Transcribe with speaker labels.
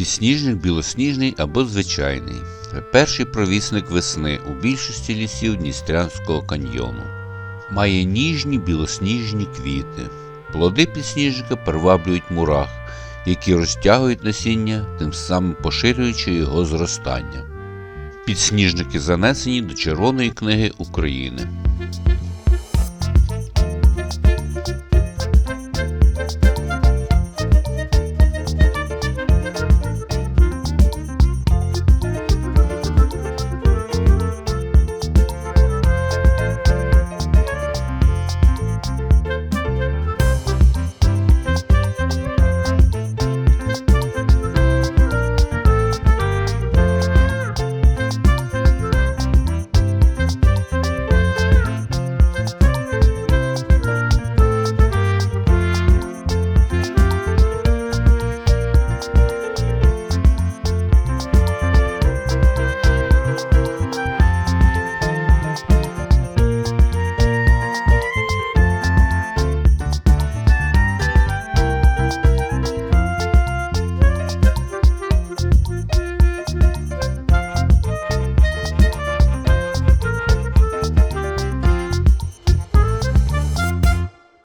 Speaker 1: Підсніжник білосніжний або звичайний. Перший провісник весни у більшості лісів Дністрянського каньйону. Має ніжні білосніжні квіти. Плоди підсніжника приваблюють мурах, які розтягують насіння, тим самим поширюючи його зростання. Підсніжники занесені до Червоної книги України.